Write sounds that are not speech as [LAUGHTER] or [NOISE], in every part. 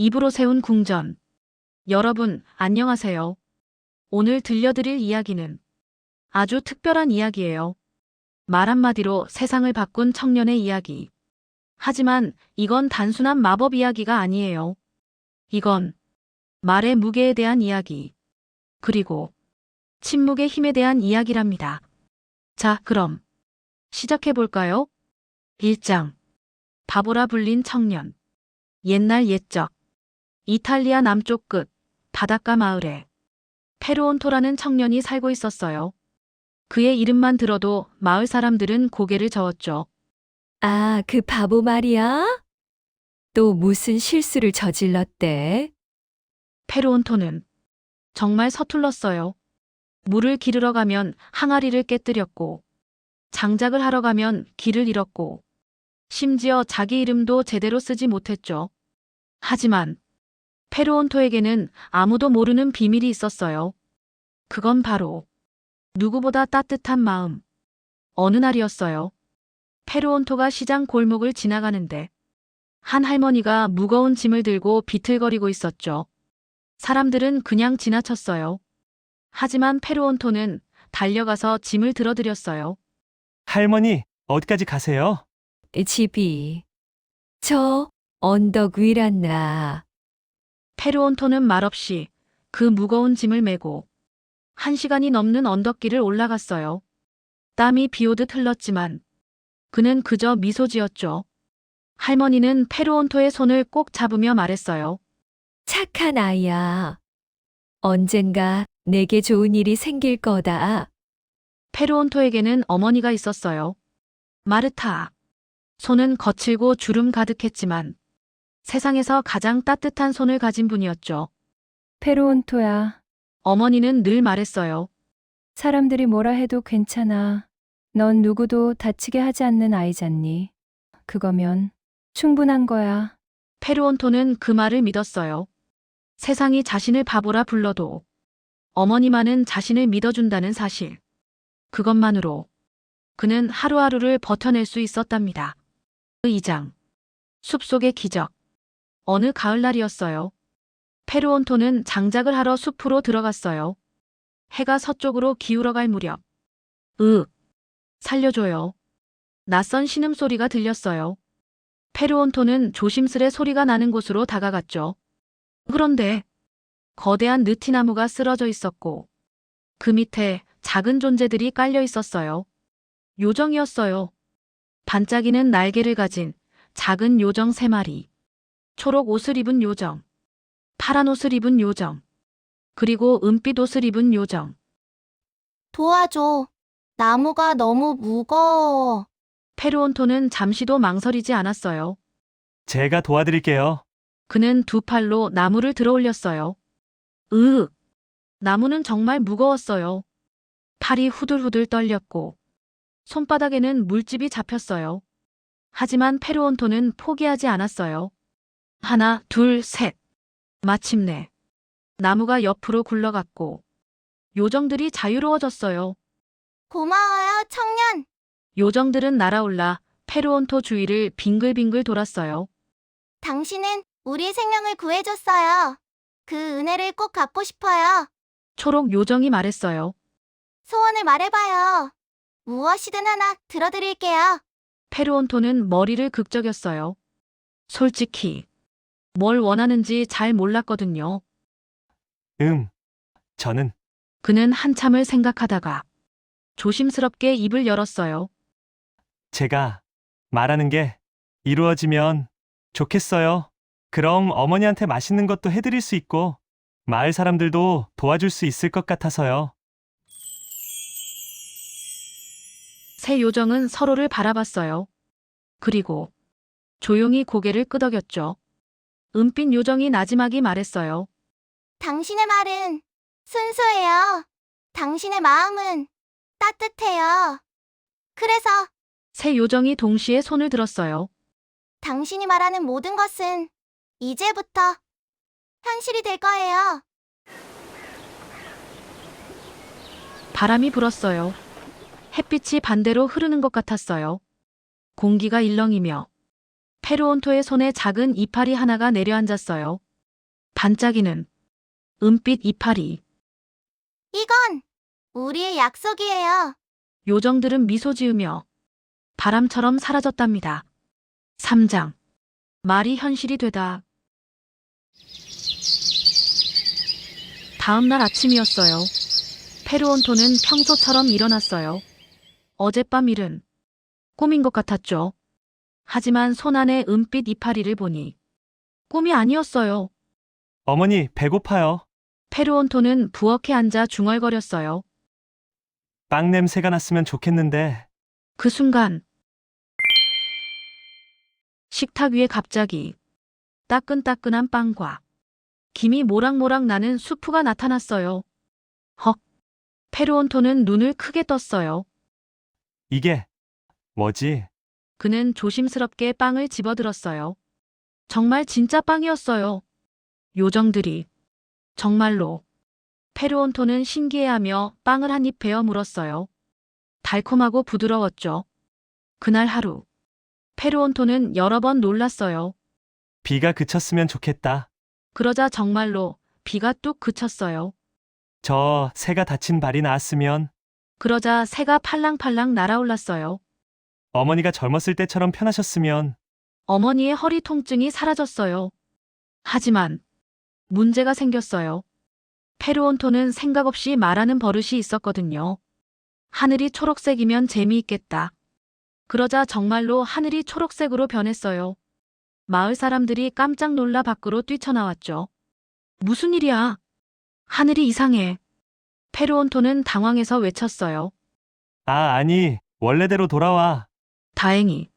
입으로 세운 궁전. 여러분, 안녕하세요. 오늘 들려드릴 이야기는 아주 특별한 이야기예요. 말 한마디로 세상을 바꾼 청년의 이야기. 하지만 이건 단순한 마법 이야기가 아니에요. 이건 말의 무게에 대한 이야기. 그리고 침묵의 힘에 대한 이야기랍니다. 자, 그럼 시작해 볼까요? 1장. 바보라 불린 청년. 옛날 옛적. 이탈리아 남쪽 끝 바닷가 마을에 페루온토라는 청년이 살고 있었어요. 그의 이름만 들어도 마을 사람들은 고개를 저었죠. 아, 그 바보 말이야? 또 무슨 실수를 저질렀대? 페루온토는 정말 서툴렀어요. 물을 기르러 가면 항아리를 깨뜨렸고, 장작을 하러 가면 길을 잃었고, 심지어 자기 이름도 제대로 쓰지 못했죠. 하지만 페루온토에게는 아무도 모르는 비밀이 있었어요. 그건 바로 누구보다 따뜻한 마음. 어느 날이었어요. 페루온토가 시장 골목을 지나가는데 한 할머니가 무거운 짐을 들고 비틀거리고 있었죠. 사람들은 그냥 지나쳤어요. 하지만 페루온토는 달려가서 짐을 들어드렸어요. 할머니, 어디까지 가세요? 집이. 저 언덕 위란 나. 페루온토는 말없이 그 무거운 짐을 메고 한 시간이 넘는 언덕길을 올라갔어요. 땀이 비오듯 흘렀지만 그는 그저 미소 지었죠. 할머니는 페루온토의 손을 꼭 잡으며 말했어요. 착한 아이야. 언젠가 내게 좋은 일이 생길 거다. 페루온토에게는 어머니가 있었어요. 마르타. 손은 거칠고 주름 가득했지만 세상에서 가장 따뜻한 손을 가진 분이었죠. 페루온토야. 어머니는 늘 말했어요. 사람들이 뭐라 해도 괜찮아. 넌 누구도 다치게 하지 않는 아이잖니. 그거면 충분한 거야. 페루온토는 그 말을 믿었어요. 세상이 자신을 바보라 불러도 어머니만은 자신을 믿어준다는 사실. 그것만으로 그는 하루하루를 버텨낼 수 있었답니다. 그 2장. 숲속의 기적. 어느 가을날이었어요. 페루온토는 장작을 하러 숲으로 들어갔어요. 해가 서쪽으로 기울어갈 무렵. 으. 살려줘요. 낯선 신음소리가 들렸어요. 페루온토는 조심스레 소리가 나는 곳으로 다가갔죠. 그런데 거대한 느티나무가 쓰러져 있었고 그 밑에 작은 존재들이 깔려 있었어요. 요정이었어요. 반짝이는 날개를 가진 작은 요정 세 마리. 초록 옷을 입은 요정. 파란 옷을 입은 요정. 그리고 은빛 옷을 입은 요정. 도와줘. 나무가 너무 무거워. 페루온토는 잠시도 망설이지 않았어요. 제가 도와드릴게요. 그는 두 팔로 나무를 들어 올렸어요. 으! 나무는 정말 무거웠어요. 팔이 후들후들 떨렸고, 손바닥에는 물집이 잡혔어요. 하지만 페루온토는 포기하지 않았어요. 하나, 둘, 셋. 마침내, 나무가 옆으로 굴러갔고, 요정들이 자유로워졌어요. 고마워요, 청년. 요정들은 날아올라 페루온토 주위를 빙글빙글 돌았어요. 당신은 우리 생명을 구해줬어요. 그 은혜를 꼭 갚고 싶어요. 초록 요정이 말했어요. 소원을 말해봐요. 무엇이든 하나 들어드릴게요. 페루온토는 머리를 극적였어요. 솔직히 뭘 원하는지 잘 몰랐거든요. 음, 저는 그는 한참을 생각하다가 조심스럽게 입을 열었어요. 제가 말하는 게 이루어지면 좋겠어요. 그럼 어머니한테 맛있는 것도 해드릴 수 있고, 마을 사람들도 도와줄 수 있을 것 같아서요. 새 요정은 서로를 바라봤어요. 그리고 조용히 고개를 끄덕였죠. 은빛 요정이 나지막이 말했어요. 당신의 말은 순수해요. 당신의 마음은 따뜻해요. 그래서 새 요정이 동시에 손을 들었어요. 당신이 말하는 모든 것은 이제부터 현실이 될 거예요. 바람이 불었어요. 햇빛이 반대로 흐르는 것 같았어요. 공기가 일렁이며 페루온토의 손에 작은 이파리 하나가 내려앉았어요. 반짝이는 은빛 이파리. 이건 우리의 약속이에요. 요정들은 미소 지으며 바람처럼 사라졌답니다. 3장. 말이 현실이 되다. 다음 날 아침이었어요. 페루온토는 평소처럼 일어났어요. 어젯밤 일은 꿈인 것 같았죠. 하지만 손안의 은빛 이파리를 보니 꿈이 아니었어요. 어머니, 배고파요. 페루온토는 부엌에 앉아 중얼거렸어요. 빵 냄새가 났으면 좋겠는데. 그 순간 식탁 위에 갑자기 따끈따끈한 빵과 김이 모락모락 나는 수프가 나타났어요. 헉. 페루온토는 눈을 크게 떴어요. 이게 뭐지? 그는 조심스럽게 빵을 집어들었어요. 정말 진짜 빵이었어요. 요정들이 정말로 페루온토는 신기해하며 빵을 한 입 베어 물었어요. 달콤하고 부드러웠죠. 그날 하루 페루온토는 여러 번 놀랐어요. 비가 그쳤으면 좋겠다. 그러자 정말로 비가 뚝 그쳤어요. 저 새가 다친 발이 나았으면 그러자 새가 팔랑팔랑 날아올랐어요. 어머니가 젊었을 때처럼 편하셨으면 어머니의 허리 통증이 사라졌어요. 하지만 문제가 생겼어요. 페루온토는 생각 없이 말하는 버릇이 있었거든요. 하늘이 초록색이면 재미있겠다. 그러자 정말로 하늘이 초록색으로 변했어요. 마을 사람들이 깜짝 놀라 밖으로 뛰쳐나왔죠. 무슨 일이야? 하늘이 이상해. 페루온토는 당황해서 외쳤어요. 아, 아니, 원래대로 돌아와. 다행히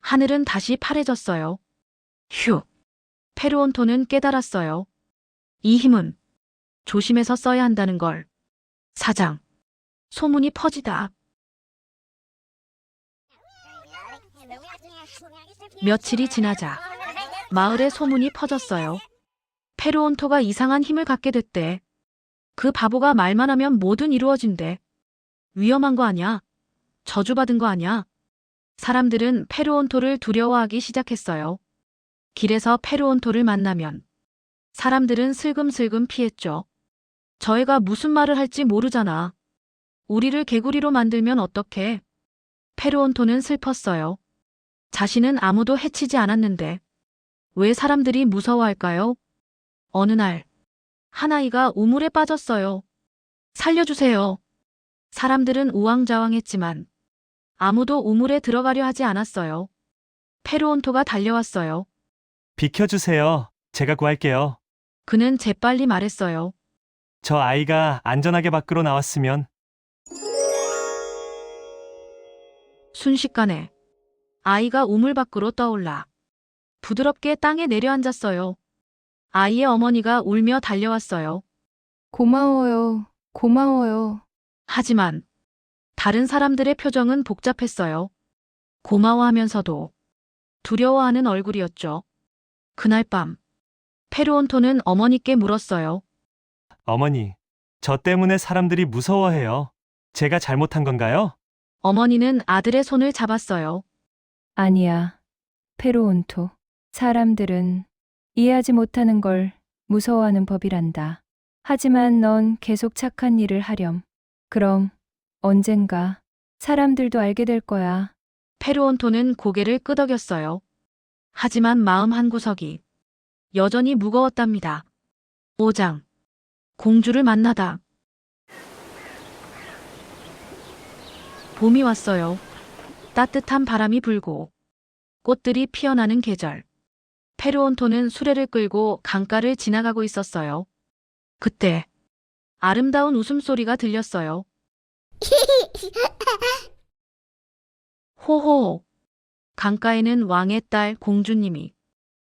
하늘은 다시 파래졌어요. 휴. 페루온토는 깨달았어요. 이 힘은 조심해서 써야 한다는 걸. 사장. 소문이 퍼지다. 며칠이 지나자 마을에 소문이 퍼졌어요. 페루온토가 이상한 힘을 갖게 됐대. 그 바보가 말만 하면 뭐든 이루어진대. 위험한 거 아냐? 저주받은 거 아냐? 사람들은 페루온토를 두려워하기 시작했어요. 길에서 페루온토를 만나면 사람들은 슬금슬금 피했죠. 저 애가 무슨 말을 할지 모르잖아. 우리를 개구리로 만들면 어떡해? 페루온토는 슬펐어요. 자신은 아무도 해치지 않았는데 왜 사람들이 무서워할까요? 어느 날, 한 아이가 우물에 빠졌어요. 살려주세요. 사람들은 우왕좌왕했지만 아무도 우물에 들어가려 하지 않았어요. 페루온토가 달려왔어요. 비켜주세요. 제가 구할게요. 그는 재빨리 말했어요. 저 아이가 안전하게 밖으로 나왔으면 순식간에 아이가 우물 밖으로 떠올라 부드럽게 땅에 내려앉았어요. 아이의 어머니가 울며 달려왔어요. 고마워요. 고마워요. 하지만 다른 사람들의 표정은 복잡했어요. 고마워하면서도 두려워하는 얼굴이었죠. 그날 밤 페루온토는 어머니께 물었어요. 어머니, 저 때문에 사람들이 무서워해요. 제가 잘못한 건가요? 어머니는 아들의 손을 잡았어요. 아니야. 페로온토. 사람들은 이해하지 못하는 걸 무서워하는 법이란다. 하지만 넌 계속 착한 일을 하렴. 그럼 언젠가 사람들도 알게 될 거야. 페루온토는 고개를 끄덕였어요. 하지만 마음 한구석이 여전히 무거웠답니다. 5장 공주를 만나다 봄이 왔어요. 따뜻한 바람이 불고 꽃들이 피어나는 계절. 페루온토는 수레를 끌고 강가를 지나가고 있었어요. 그때 아름다운 웃음소리가 들렸어요. [LAUGHS] 호호. 강가에는 왕의 딸 공주님이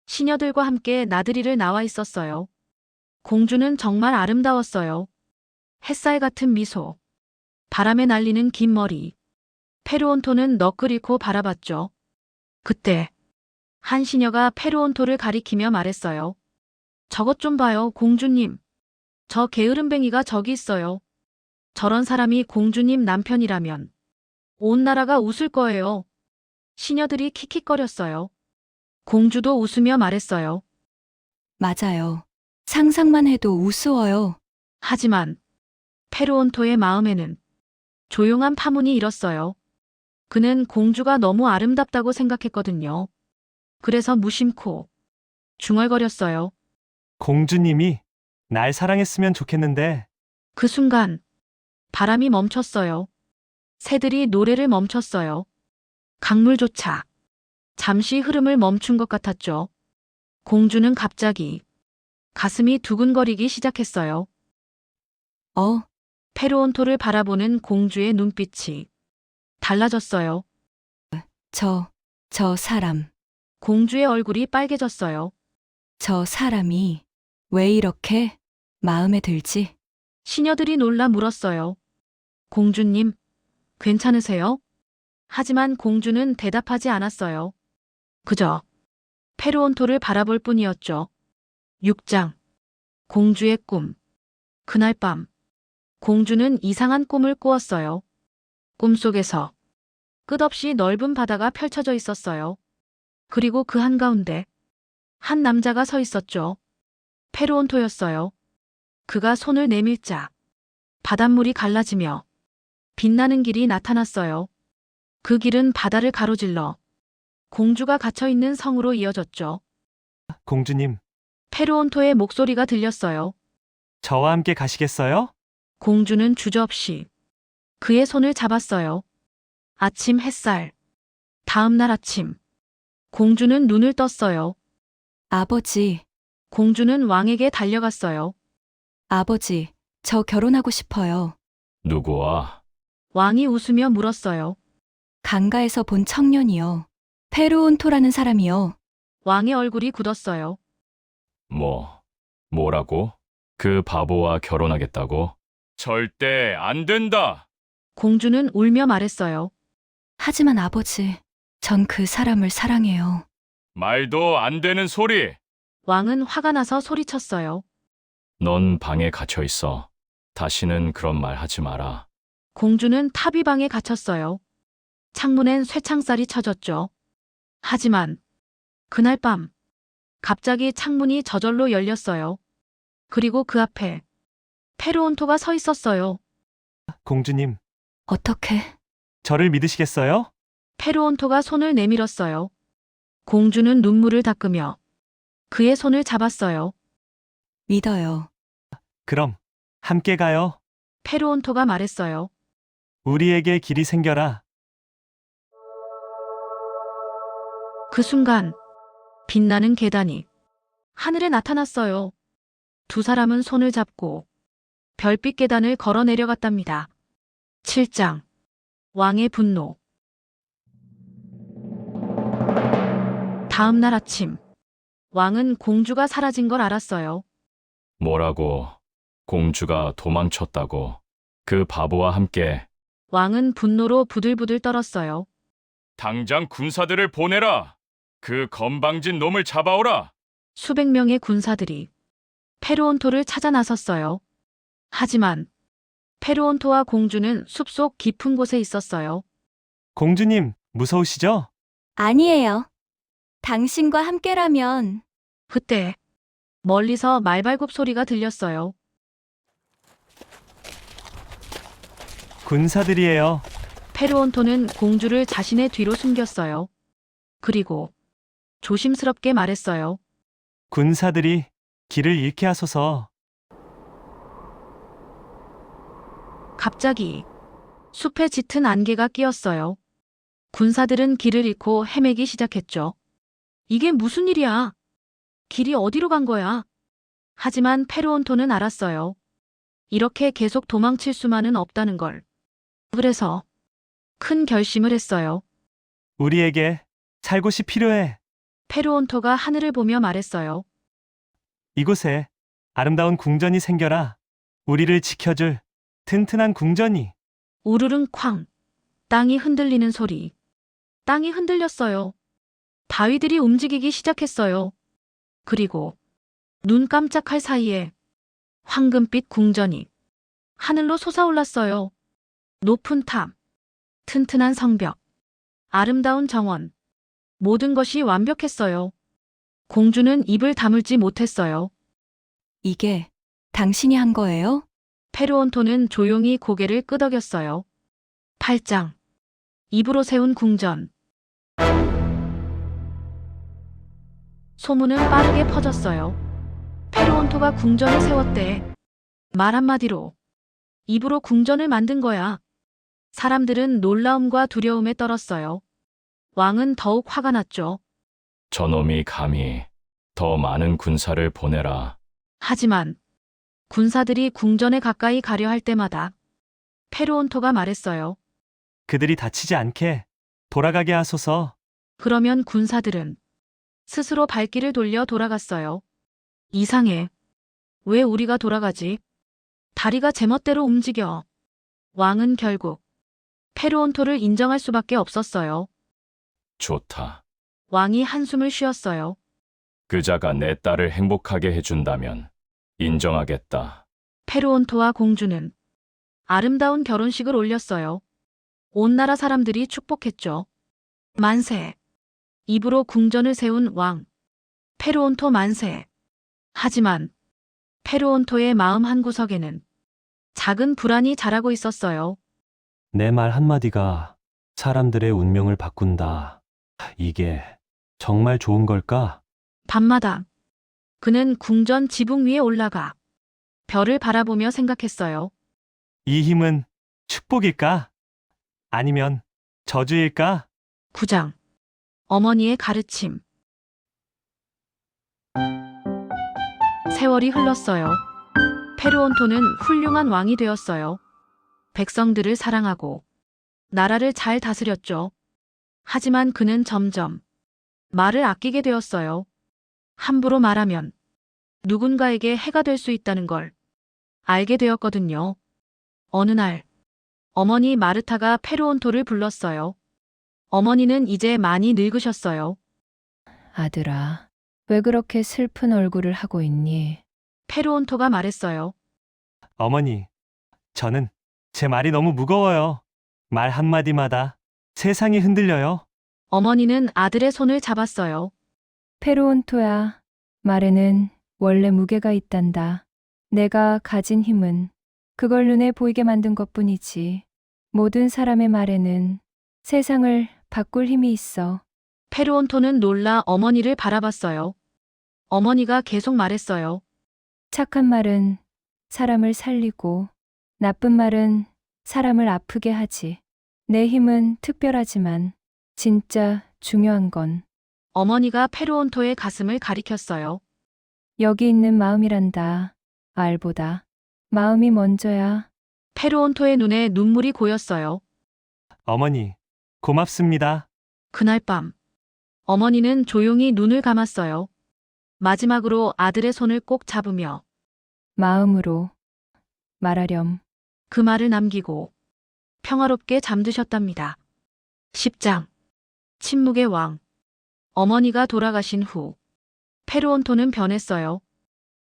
시녀들과 함께 나들이를 나와 있었어요. 공주는 정말 아름다웠어요. 햇살 같은 미소, 바람에 날리는 긴 머리. 페루온토는 너클 잃고 바라봤죠. 그때 한 시녀가 페루온토를 가리키며 말했어요. 저것 좀 봐요, 공주님. 저 게으름뱅이가 저기 있어요. 저런 사람이 공주님 남편이라면 온 나라가 웃을 거예요. 시녀들이 킥킥거렸어요. 공주도 웃으며 말했어요. 맞아요. 상상만 해도 우스워요. 하지만 페루온토의 마음에는 조용한 파문이 일었어요. 그는 공주가 너무 아름답다고 생각했거든요. 그래서 무심코 중얼거렸어요. 공주님이 날 사랑했으면 좋겠는데 그 순간 바람이 멈췄어요. 새들이 노래를 멈췄어요. 강물조차 잠시 흐름을 멈춘 것 같았죠. 공주는 갑자기 가슴이 두근거리기 시작했어요. 어, 페루온토를 바라보는 공주의 눈빛이 달라졌어요. 저, 저 사람, 공주의 얼굴이 빨개졌어요. 저 사람이 왜 이렇게 마음에 들지? 시녀들이 놀라 물었어요. 공주님, 괜찮으세요? 하지만 공주는 대답하지 않았어요. 그저 페루온토를 바라볼 뿐이었죠. 6장 공주의 꿈 그날 밤 공주는 이상한 꿈을 꾸었어요. 꿈속에서 끝없이 넓은 바다가 펼쳐져 있었어요. 그리고 그 한가운데 한 남자가 서 있었죠. 페루온토였어요. 그가 손을 내밀자 바닷물이 갈라지며 빛나는 길이 나타났어요. 그 길은 바다를 가로질러 공주가 갇혀 있는 성으로 이어졌죠. 공주님, 페루온토의 목소리가 들렸어요. 저와 함께 가시겠어요? 공주는 주저없이 그의 손을 잡았어요. 아침 햇살. 다음 날 아침. 공주는 눈을 떴어요. 아버지, 공주는 왕에게 달려갔어요. 아버지, 저 결혼하고 싶어요. 누구와? 왕이 웃으며 물었어요. 강가에서 본 청년이요. 페루온토라는 사람이요. 왕의 얼굴이 굳었어요. 뭐? 뭐라고? 그 바보와 결혼하겠다고? 절대 안 된다! 공주는 울며 말했어요. 하지만 아버지, 전 그 사람을 사랑해요. 말도 안 되는 소리! 왕은 화가 나서 소리쳤어요. 넌 방에 갇혀 있어. 다시는 그런 말 하지 마라. 공주는 탑이방에 갇혔어요. 창문엔 쇠창살이 쳐졌죠. 하지만 그날 밤 갑자기 창문이 저절로 열렸어요. 그리고 그 앞에 페루온토가 서 있었어요. 공주님, 어떻게? 저를 믿으시겠어요? 페루온토가 손을 내밀었어요. 공주는 눈물을 닦으며 그의 손을 잡았어요. 믿어요. 그럼 함께 가요. 페루온토가 말했어요. 우리에게 길이 생겨라. 그 순간 빛나는 계단이 하늘에 나타났어요. 두 사람은 손을 잡고 별빛 계단을 걸어 내려갔답니다. 7장 왕의 분노 다음 날 아침 왕은 공주가 사라진 걸 알았어요. 뭐라고? 공주가 도망쳤다고. 그 바보와 함께 왕은 분노로 부들부들 떨었어요. 당장 군사들을 보내라! 그 건방진 놈을 잡아오라! 수백 명의 군사들이 페루온토를 찾아 나섰어요. 하지만 페루온토와 공주는 숲속 깊은 곳에 있었어요. 공주님, 무서우시죠? 아니에요. 당신과 함께라면 그때 멀리서 말발굽 소리가 들렸어요. 군사들이에요. 페루온토는 공주를 자신의 뒤로 숨겼어요. 그리고 조심스럽게 말했어요. 군사들이 길을 잃게 하소서. 갑자기 숲에 짙은 안개가 끼었어요. 군사들은 길을 잃고 헤매기 시작했죠. 이게 무슨 일이야? 길이 어디로 간 거야? 하지만 페루온토는 알았어요. 이렇게 계속 도망칠 수만은 없다는 걸. 그래서 큰 결심을 했어요. 우리에게 살 곳이 필요해. 페루온토가 하늘을 보며 말했어요. 이곳에 아름다운 궁전이 생겨라. 우리를 지켜줄 튼튼한 궁전이. 우르릉 쾅. 땅이 흔들리는 소리. 땅이 흔들렸어요. 바위들이 움직이기 시작했어요. 그리고 눈 깜짝할 사이에 황금빛 궁전이 하늘로 솟아올랐어요. 높은 탑, 튼튼한 성벽, 아름다운 정원. 모든 것이 완벽했어요. 공주는 입을 다물지 못했어요. 이게 당신이 한 거예요? 페루온토는 조용히 고개를 끄덕였어요. 8장. 입으로 세운 궁전. 소문은 빠르게 퍼졌어요. 페루온토가 궁전을 세웠대. 말 한마디로. 입으로 궁전을 만든 거야. 사람들은 놀라움과 두려움에 떨었어요. 왕은 더욱 화가 났죠. 저놈이 감히 더 많은 군사를 보내라. 하지만 군사들이 궁전에 가까이 가려 할 때마다 페루온토가 말했어요. 그들이 다치지 않게 돌아가게 하소서. 그러면 군사들은 스스로 발길을 돌려 돌아갔어요. 이상해. 왜 우리가 돌아가지? 다리가 제멋대로 움직여. 왕은 결국 페루온토를 인정할 수밖에 없었어요. 좋다. 왕이 한숨을 쉬었어요. 그자가 내 딸을 행복하게 해준다면 인정하겠다. 페루온토와 공주는 아름다운 결혼식을 올렸어요. 온 나라 사람들이 축복했죠. 만세. 입으로 궁전을 세운 왕. 페루온토 만세. 하지만 페루온토의 마음 한구석에는 작은 불안이 자라고 있었어요. 내 말 한마디가 사람들의 운명을 바꾼다. 이게 정말 좋은 걸까? 밤마다 그는 궁전 지붕 위에 올라가 별을 바라보며 생각했어요. 이 힘은 축복일까? 아니면 저주일까? 9장. 어머니의 가르침. 세월이 흘렀어요. 페루온토는 훌륭한 왕이 되었어요. 백성들을 사랑하고 나라를 잘 다스렸죠. 하지만 그는 점점 말을 아끼게 되었어요. 함부로 말하면 누군가에게 해가 될 수 있다는 걸 알게 되었거든요. 어느 날 어머니 마르타가 페루온토를 불렀어요. 어머니는 이제 많이 늙으셨어요. 아들아, 왜 그렇게 슬픈 얼굴을 하고 있니? 페루온토가 말했어요. 어머니, 저는 제 말이 너무 무거워요. 말 한마디마다 세상이 흔들려요. 어머니는 아들의 손을 잡았어요. 페루온토야, 말에는 원래 무게가 있단다. 내가 가진 힘은 그걸 눈에 보이게 만든 것 뿐이지. 모든 사람의 말에는 세상을 바꿀 힘이 있어. 페루온토는 놀라 어머니를 바라봤어요. 어머니가 계속 말했어요. 착한 말은 사람을 살리고 나쁜 말은 사람을 아프게 하지. 내 힘은 특별하지만 진짜 중요한 건 어머니가 페루온토의 가슴을 가리켰어요. 여기 있는 마음이란다. 알보다 마음이 먼저야. 페루온토의 눈에 눈물이 고였어요. 어머니, 고맙습니다. 그날 밤 어머니는 조용히 눈을 감았어요. 마지막으로 아들의 손을 꼭 잡으며 마음으로 말하렴. 그 말을 남기고 평화롭게 잠드셨답니다. 10장 침묵의 왕 어머니가 돌아가신 후 페루온토는 변했어요.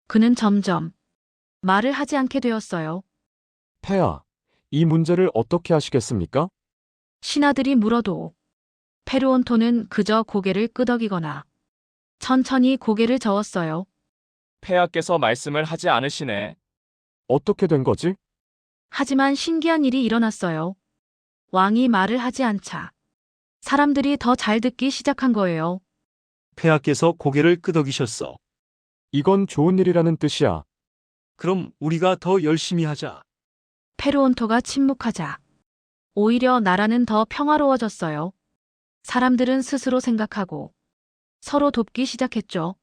그는 점점 말을 하지 않게 되었어요. 폐하, 이 문제를 어떻게 하시겠습니까? 신하들이 물어도 페루온토는 그저 고개를 끄덕이거나 천천히 고개를 저었어요. 폐하께서 말씀을 하지 않으시네. 어떻게 된 거지? 하지만 신기한 일이 일어났어요. 왕이 말을 하지 않자 사람들이 더 잘 듣기 시작한 거예요. 폐하께서 고개를 끄덕이셨어. 이건 좋은 일이라는 뜻이야. 그럼 우리가 더 열심히 하자. 페루온토가 침묵하자 오히려 나라는 더 평화로워졌어요. 사람들은 스스로 생각하고 서로 돕기 시작했죠.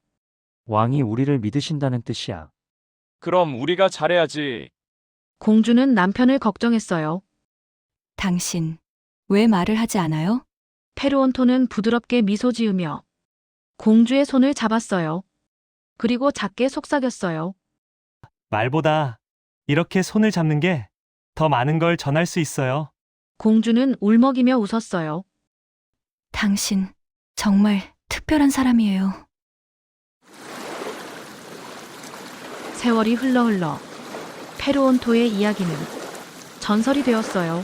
왕이 우리를 믿으신다는 뜻이야. 그럼 우리가 잘해야지. 공주는 남편을 걱정했어요. 당신, 왜 말을 하지 않아요? 페루온토는 부드럽게 미소 지으며 공주의 손을 잡았어요. 그리고 작게 속삭였어요. 말보다 이렇게 손을 잡는 게 더 많은 걸 전할 수 있어요. 공주는 울먹이며 웃었어요. 당신, 정말 특별한 사람이에요. 세월이 흘러 흘러 페루온토의 이야기는 전설이 되었어요.